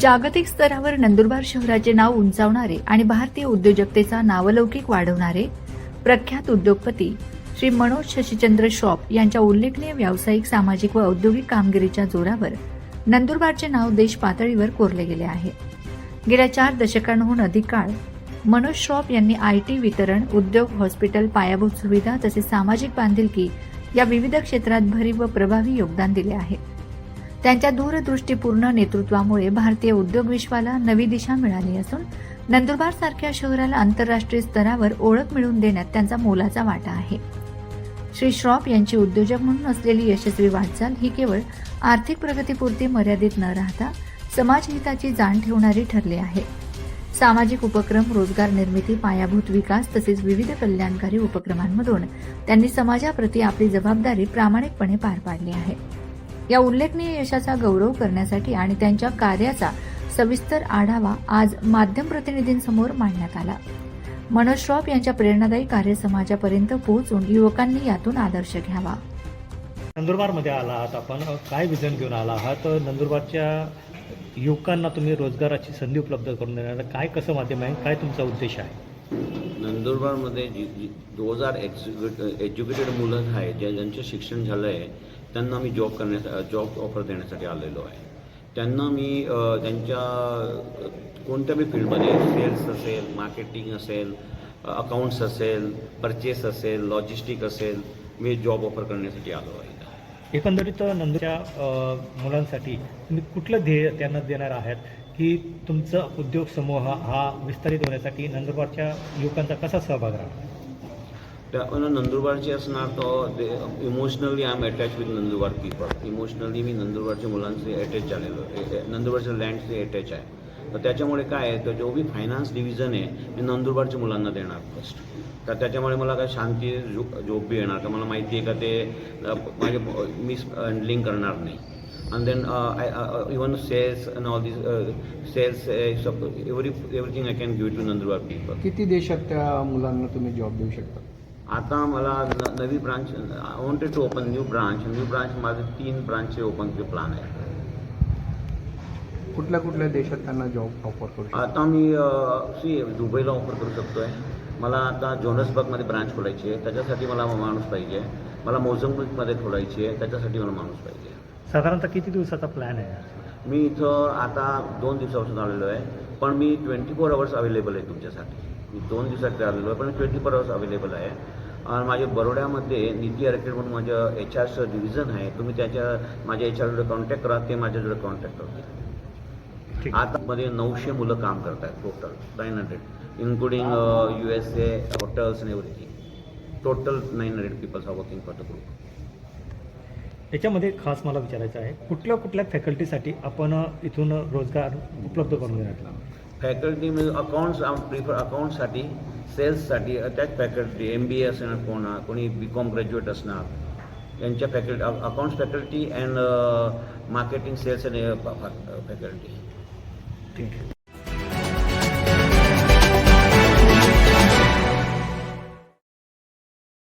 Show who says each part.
Speaker 1: जागतिक स्तरावर नंदुरबार शहराचे नाव उंचावणारे आणि भारतीय उद्योजकतेचा नावलौकिक वाढवणारे प्रख्यात उद्योगपती श्री मनोज शशीचंद्र श्रॉफ यांच्या उल्लेखनीय व्यावसायिक सामाजिक व औद्योगिक कामगिरीच्या जोरावर नंदुरबारचे नाव देश पातळीवर कोरले गेले आहे. गेल्या चार दशकांहून अधिक काळ मनोज श्रॉफ यांनी आयटी वितरण उद्योग हॉस्पिटल पायाभूत सुविधा तसेच सामाजिक बांधिलकी या विविध क्षेत्रात भरीव व प्रभावी योगदान दिले आहे. त्यांच्या दूरदृष्टीपूर्ण नेतृत्वामुळे भारतीय उद्योग विश्वाला नवी दिशा मिळाली असून नंदुरबार सारख्या शहराला आंतरराष्ट्रीय स्तरावर ओळख मिळवून देण्यात त्यांचा मोलाचा वाटा आहे. श्री श्रॉफ यांची उद्योजक म्हणून असलेली यशस्वी वाटचाल ही केवळ आर्थिक प्रगतीपुरती मर्यादित न राहता समाजहिताची जाण ठेवणारी ठरली आहे. सामाजिक उपक्रम रोजगार निर्मिती पायाभूत विकास तसेच विविध कल्याणकारी उपक्रमांमधून त्यांनी समाजाप्रती आपली जबाबदारी प्रामाणिकपणे पार पाडली आहे. या उल्लेखनीय यशाचा गौरव करण्यासाठी आणि त्यांच्या कार्याचा सविस्तर आढावा आज माध्यम प्रतिनिधींसमोर मांडण्यात आला. मनोज श्रॉफ यांच्या प्रेरणादायी कार्य समाजापर्यंत पोहोचून युवकांनी यातून आदर्श घ्यावा.
Speaker 2: नंदुरबारमध्ये आला आहात आपण. काय विजन घेऊन आला आहात? नंदुरबारच्या युवकांना तुम्ही रोजगाराची संधी उपलब्ध करून देणार काय कसं माध्यम आहे? काय तुमचा उद्देश आहे?
Speaker 3: नंदुरबारमध्ये जी जी दो हजार एक्झिक्युट एज्युकेटेड मुलं आहेत ज्या ज्यांचं शिक्षण झालं आहे त्यांना मी जॉब करण्याचा जॉब ऑफर देण्यासाठी आलेलो आहे. त्यांना मी त्यांच्या कोणत्या बी फील्डमध्ये सेल्स असेल मार्केटिंग असेल अकाउंट्स असेल परचेस असेल लॉजिस्टिक असेल मी जॉब ऑफर करण्यासाठी आलो आहे.
Speaker 2: एकंदरीत नंदूच्या मुलांसाठी तुम्ही कुठलं ध्येय त्यांना देणार आहात? की तुमचा उद्योग समूह हा विस्तारित होण्यासाठी नंदुरबारच्या युवकांचा कसा सहभाग राहणार?
Speaker 3: त्या नंदुरबारचे असणार तो दे emotionally I am attach with Nandurbar people emotionally मी नंदुरबारच्या मुलांचे अटॅच झालेलो नंदुरबारच्या लँडचे अटॅच आहे. तर त्याच्यामुळे काय आहे तर जो बी फायनान्स डिव्हिजन आहे मी नंदुरबारच्या मुलांना देणार फर्स्ट तर त्याच्यामुळे मला काय शांती जॉब बी येणार का मला माहिती आहे का ते माझे मिस हँडलिंग करणार नाही. And then uh, I, uh, uh, even sales and all these uh, sales uh, sup- every everything I can give to Nandurbar people.
Speaker 4: किती देशात त्या मुलांना तुम्ही जॉब देऊ शकता?
Speaker 3: आता मला न- नवी branch I wanted to open new branch new branch माझे तीन ब्रांचचे ओपनचे प्लॅन आहे
Speaker 4: कुठल्या कुठल्या देशात त्यांना जॉब ऑफर करू शकता?
Speaker 3: आता मी सी दुबईला ऑफर करू शकतो आहे मला आता जोनसबर्गमध्ये ब्रांच खोलायची आहे. त्याच्यासाठी मला माणूस पाहिजे. मला मोझंबिकमध्ये खोलायची आहे. त्याच्यासाठी मला माणूस पाहिजे.
Speaker 2: साधारणतः किती दिवसाचा प्लॅन आहे?
Speaker 3: मी इथं आता दोन दिवसापासून आलेलो आहे. पण मी ट्वेंटी फोर आवर्स अवेलेबल आहे तुमच्यासाठी. मी दोन दिवसात आलेलो आहे पण ट्वेंटी फोर आवर्स अवेलेबल आहे. आणि माझ्या बरोड्यामध्ये नीती आर्किटेक्ट म्हणून माझं एच आरचं डिव्हिजन आहे. तुम्ही त्याच्या माझ्या एच आरजोडे कॉन्टॅक्ट करा ते माझ्याजोडे कॉन्टॅक्ट करतील
Speaker 2: ठीक.
Speaker 3: आता मध्ये नऊशे मुलं काम करत आहेत total nine hundred including U S A hotels and everything total nine hundred peoples are working for the group
Speaker 2: याच्यामध्ये खास मला विचारायचं आहे कुठल्या कुठल्या फॅकल्टीसाठी आपण इथून रोजगार उपलब्ध करून देणार?
Speaker 3: फॅकल्टी म्हणजे अकाउंट्स प्रिफर अकाउंटसाठी सेल्ससाठी त्याच फॅकल्टी एम बी ए असणार कोण कोणी बी कॉम ग्रॅज्युएट असणार यांच्या faculty accounts faculty and marketing sales and faculty
Speaker 2: ठीक आहे.